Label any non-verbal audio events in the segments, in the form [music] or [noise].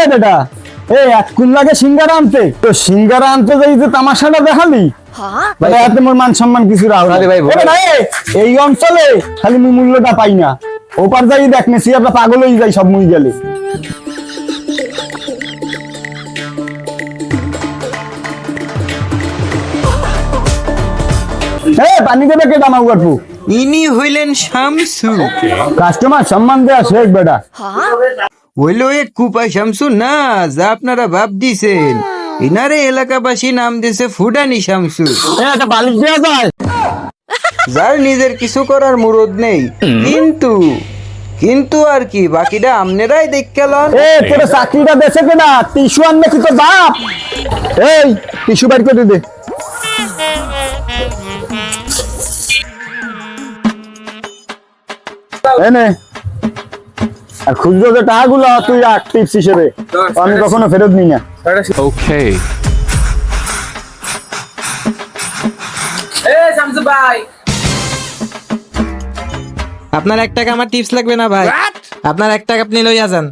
এ বেটা এ এক লাগে সিঙ্গারা আনতে। তো সিঙ্গারা আনতে যাই যে তামাশাটা দেখালি? মানে এতে মোর মান সম্মান কিছু রাও আরে ভাই, এই অঞ্চলে খালি মুই মূল্যটা পাই না। ওপার যাই দেখ মেসি আমরা পাগল হয়ে যাই সব মুই গেলে। এ পানি দেবে কে দামা গল্পু ইনি হইলেন শামসু। কাস্টমার সম্মান দেয়া শেখ বেটা। হইল এক কুপা শামসু। না যা আপনারা ভাব দিছেন ইনারে এলাকাবাসী নাম দিছে ফুডানি শামসু। এ বালিশ দেওয়া যায়। যার নিজের কিছু করার মুরদ নেই। কিন্তু কিন্তু আর কি বাকিটা আমনেরাই দেখলেন এ তোর চাকরিটা দেশে কেনা? টিস্যু আনবে কি তোর বাপ? এই টিস্যু বাইর করে দে। এনে আর খুচরো যে টাকাগুলো তুই রাখ টিপস হিসেবে। আমি কখনো ফেরত নিই না। Okay. আপনার এক টাকা আমার টিপস লাগবে না ভাই? আপনার এক টাকা আপনি লইয়া যান।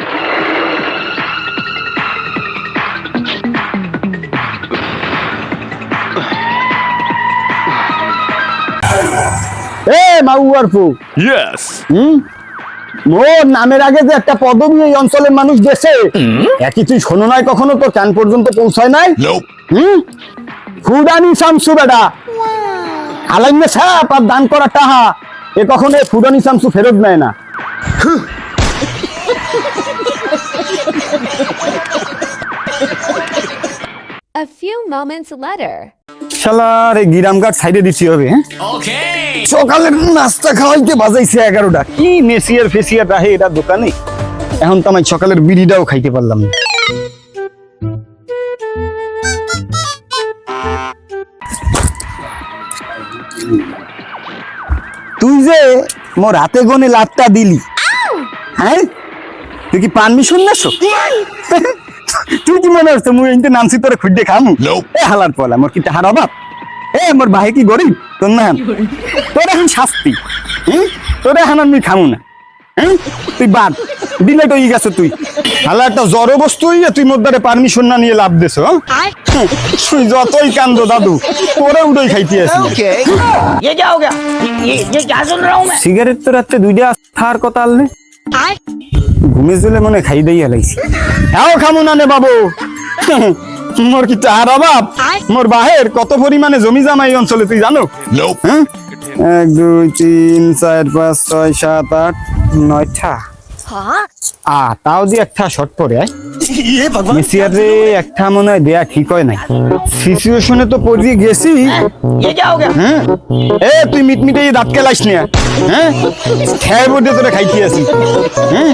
এ মাউয়ার ফু Yes. হুম? মোর নামের আগে যে একটা পদবি এই অঞ্চলের মানুষ দেশে একই তুই শোনো নাই কখনো? তোর কান পর্যন্ত পৌঁছায় নাই? হুম? ফুডানি শামসু বেটা। আলাইনে সাপ আর দান করা টাহা এ কখনো এ ফুডানি শামসু ফেরত নেয় না। [laughs] A few moments later. শালার এই গিরামঘাট সাইডে দিছি হবে হ্যাঁ? সকালের নাস্তা খাওয়াইতে বাজাইছে এগারোটা। কি মেসিয়ার ফেসিয়ার রাহে এটা দোকানে? এখন তো আমি সকালের বিড়িটাও খাইতে পারলাম না। তুই যে মোর হাতে গনে লাটটা দিলি হ্যাঁ? তুই কি পারমিশন নেছো তুই কি মনে হচ্ছে মুই এনতে নামছি তোরে খুঁজে খামু. এ হালার পলা মোর কি তাহার অভাব? এ মোর ভাই কি গরিব? তোর না তোর এখন শাস্তি। তোর এখন আমি খামু না। তুই বাদ। দিলে তো ই গেছে তুই। হালা একটা জড় বস্তু হইয়া তুই মোর দ্বারে পারমিশন না নিয়ে লাভ দেছো হ্যাঁ? তুই যতই কান্দ দাদু তোরে উড়ই খাইতে আসি সিগারেট তো রাত্রে দুইটা খাওয়ার কথা আনলে। ঘুমে চলে মনে খাই দিয়ে হেলাইছি এও খামু না নে বাবু। মোর কি টাহার অভাব? মোর বাহের কত পরিমাণে জমি জামা এই অঞ্চলে তুই জানো. হ্যাঁ? এক দুই তিন চার পাঁচ ছয় সাত আট নয়টা। আ তাও দিয়ে একটা শর্ট পরে আয়। মেসিয়ার রে একটা মনে হয় দেয়া ঠিক হয় নাই। সিচুয়েশনে তো পড়িয়ে গেছি। হ্যাঁ? এ তুই মিটমিটে দাঁত কেলাইস না। হ্যাঁ? খেয়ে বটে তোরা খাইতে আছি হ্যাঁ?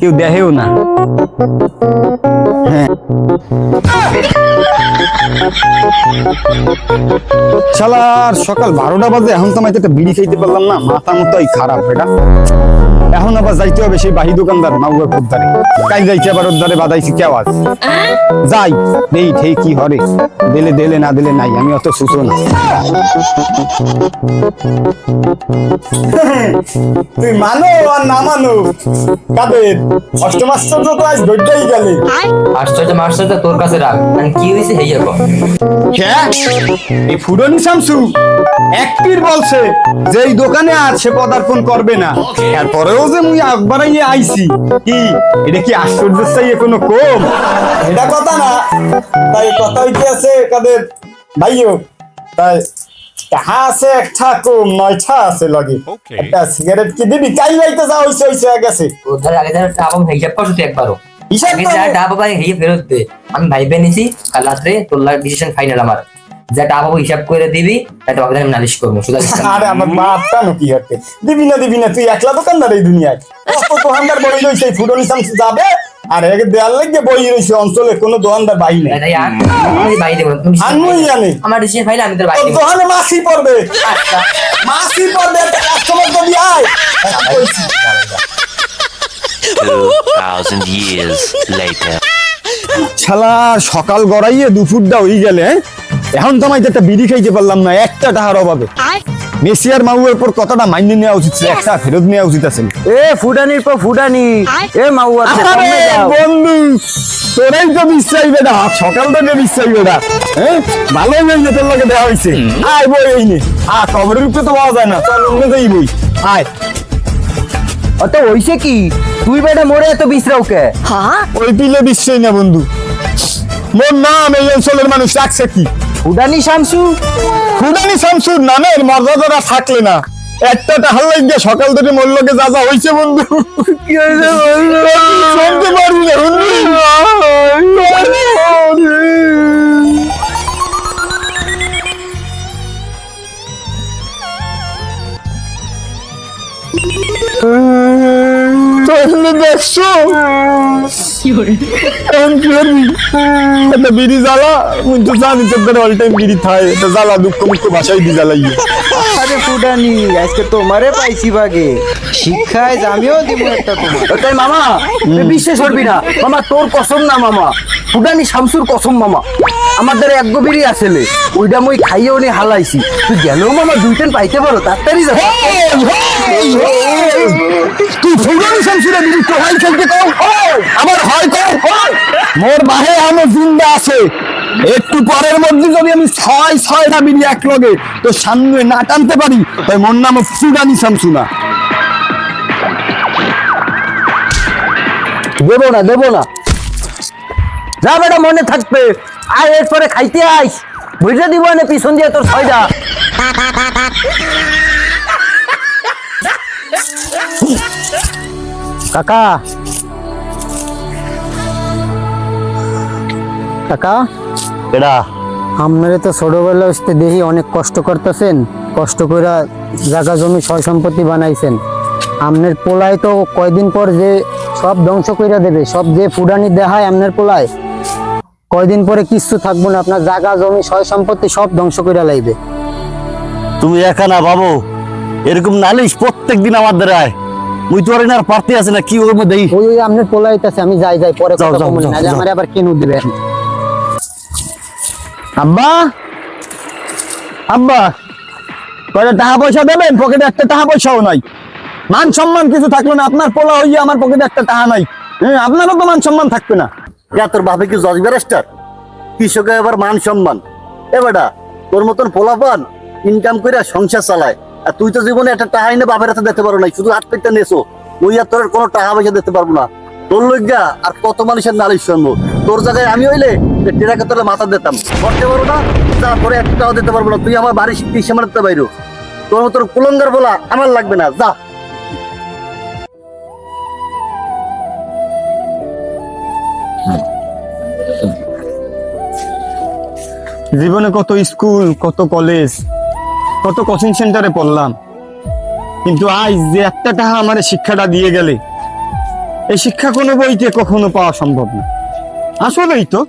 কেউ দেহেও না। শালার সকাল বারোটা বাজে, এখন তো আমি একটা বিড়ি খাইতে পারলাম না, মাথা মতোই খারাপ এটা এখন আবার যাইতে হবে সেই বাহি দোকানদার মাউয়ার পোদ্দারে। কাই যাইতে আবার ওদ্দারে বাদাইছি কে আওয়াজ যাই, দেই ঠেই কি হরে। দিলে দিলে, না দিলে নাই, আমি অত সুসো না। তুই মানো আর না মানো, কাদের? অষ্টমাশ্চর্য তো আজ ধৈর্যই গেলে। আশ্চর্য মাশ্চর্য তোর কাছে রাখ মানে কি হয়েছে হেয়ে কর হ্যাঁ এই ফুডনি শামসু একটির বলছে যে এই দোকানে আর সে পদার্পণ করবে না। তারপরেও যে মুই আকবরাইয়ে আইছি কি? এটা কি আশ্চর্য চাইয়ে কোনো কম? এটা কথা না। তাই কথা হইতে আছে কাদের? ভাইও তাই তাহা আছে একটা কম নয়টা আছে লগে। একটা সিগারেট কি দিবি? কাই লাইতে যা হইছে হইছে গেছে তোর ধারে আগে ধারে টাকা হিসাব করছ একবারও। যা আমি- পাবো হিয়ে ফেরত দে। আমি ভাইবে নিছি কাল রাত্রে তোর ডিসিশন ফাইনাল আমার। যা টাকা পাবো হিসাব করে দিবি তাতে বাকি আমি নালিশ করব শুধু আরে আমার বাপটা নো কি হচ্ছে দিবি না দিবি না তুই একলা দোকানদার এই দুনিয়ায়? কত দোকানদার বই রয়েছে ফুটনি সামসু যাবে আর এক দেয়াল লাগিয়ে বই রয়েছে অঞ্চলে কোনো দোকানদার বাই নেই। আমি দেবো। জানি। আমার ডিসিশন ফাইনাল আমি তোর দোকানে পড়বে। আচ্ছা। মাসি পড়বে একটা কাস্টমার যদি আয়। 2,000 years later. শালার সকাল গড়াইয়ে দুপুরটা হয়ে গেলে হ্যাঁ? এখন তো আমি একটা বিড়ি খাইতে পারলাম না একটা টাকার অভাবে। মেসি আর মাউয়ের পর কথাটা মাইনে নেওয়া উচিত ছিল একটা ফেরত নেওয়া উচিত আছে। এ ফুডানির পর ফুডানি এ মাউয়া আরে। বন্ধু তোরাই তো বিশ্বাস বেটা সকাল থেকে বিশ্বাস বেটা হ্যাঁ? ভালো হয়েছে তোর লোকে দেওয়া হয়েছে। আয় বই এই নে। আ কবরের উপরে তো পাওয়া যায় না চল অন্য যাই বই। আয়। অত হইছে কি? তুই বেটা মরে এত বিশ্রাও কে? ওই পিলে বিশ্বাসই না বন্ধু। মোর নাম এই অঞ্চলের মানুষ রাখছে কি? ফুডানি শামসু। খুদানি শামসুর নামের মর্যাদাটা থাকলে না একটা টাহার লাগিয়ে সকাল থেকে মোর লোকে যা যা হয়েছে বন্ধু। কি হয়েছে বন্ধু? শুনতে পারবি না বন্ধু। তাহলে দেখছ? এখন কি করবি একটা বিড়ি জ্বালা মুই তো জানি তোদের অল টাইম বিড়ি খায়। এটা জ্বালা দুঃখ মুখ ভাষায় দি জ্বালাইয়ে আরে ফুডানি আজকে তোমারে পাইছি বাগে। শিক্ষায় আমিও দিব একটা তোমার। তাই মামা তুই বিশ্বাস করবি না। মামা তোর কসম না মামা। ফুডানি শামসুর কসম মামা। আমাদের এক গভীরই আসলে। ওইটা মই খাইয়ে উনি হালাইছি। তুই গেলেও মামা দুইটেন পাইতে পারো তাড়াতাড়ি যাব তুই ফুলবানি শামসুরা বিড়ি কোহাই খেলতে কও। আমার হয় কও। মোর বাহে আমি জিন্দা আছে। একটু পরের মধ্যে যদি আমি ছয় ছয়টা বিড়ি এক লগে তো সামনে না টানতে পারি তাই মোর নাম ফুলানি শামসুনা দেবো না দেবো না। যা বেটা মনে থাকবে। আয় এরপরে খাইতে আইস। বুঝে দিব না পিছন দিয়ে তোর ছয়টা। কাকা। কাকা। এরা আপনারা তো ছোটবেলা হচ্ছে দেখি অনেক কষ্ট করতেছেন। কষ্ট করে জায়গা জমি সয় সম্পত্তি বানাইছেন। আমনের পোলায় তো কয়দিন পর যে সব ধ্বংস কইরা দেবে সব যে ফুডানি দেখায় আমনের পোলায়। কয়দিন পরে কিচ্ছু থাকব না আপনার জায়গা জমি সয় সম্পত্তি সব ধ্বংস কইরা লাইবে। তুমি একা না বাবু এরকম নালিশ প্রত্যেক দিন আমার দ্বারা আয়। মুই তো আর পারতে আছে না কি ওর মধ্যে ওই ওই আমনের পোলাইতেছে আমি যাই যাই পরে কথা যাও, নাহলে আমার আবার কেন দিবে। আব্বা! আব্বা! কয়টা টাকা পয়সা দেবেন? পকেটে একটা টাকা পয়সাও নাই। মান সম্মান কিছু থাকল না আপনার পোলা হইয়া আমার পকেটে একটা টাকা নাই। হ্যাঁ, আপনারও তো মান সম্মান থাকবে না। কে তোর বাপে কি জজ ব্যারিস্টার? কৃষকের এবার মান সম্মান। এ বেটা, তোর মতন পোলাপান ইনকাম করে সংসার চালায়। আর তুই তো জীবনে একটা টাকা এনে বাপের হাতে দিতে পারো নাই, শুধু হাত পেতে নেছো। মুই আর তোর কোনো টাকা পয়সা দিতে পারব না। তোর লজ্ঞা আর কত মানুষের নালিশ শুনব। তোর জায়গায় আমি হইলে টেরাকে তোর মাথা দিতাম। করতে পারব না, তারপরে একটা টাকাও দিতে পারব না। তুই আমার বাড়ি ইসে মারতে বাইরো। তোর মতন কুলঙ্গার বলা আমার লাগবে না। যা। জীবনে কত স্কুল, কত কলেজ, কত কোচিং সেন্টারে পড়লাম। কিন্তু আজ যে একটা টাকা আমার শিক্ষাটা দিয়ে গেলে, এই শিক্ষা কোনো বইতে কখনো পাওয়া সম্ভব না। আসলেই তো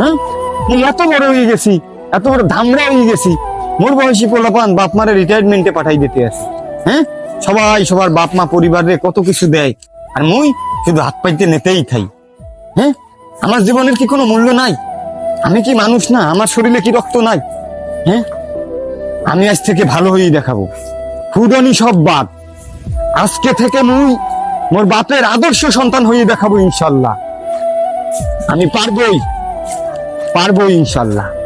হ্যাঁ? এত বড় হয়ে গেছি, এত বড় ধামড়া হয়ে গেছি, মোর বয়সী পোলাপান বাপ মারে রিটায়ারমেন্টে পাঠাই দিতে আসি হ্যাঁ? সবাই সবার বাপ মা পরিবারে কত কিছু দেয়, আর মুই শুধু হাত পাইতে নেতেই খাই হ্যাঁ? আমার জীবনের কি কোনো মূল্য নাই? আমি কি মানুষ না? আমার শরীরে কি রক্ত নাই? হ্যাঁ? আমি আজ থেকে ভালো হয়েই দেখাবো। হুদনি সব বাদ। আজকে থেকে মুই মোর বাপের আদর্শ সন্তান হয়ে দেখাবো ইনশাল্লাহ। আমি পারবই। পারব ইনশাল্লাহ।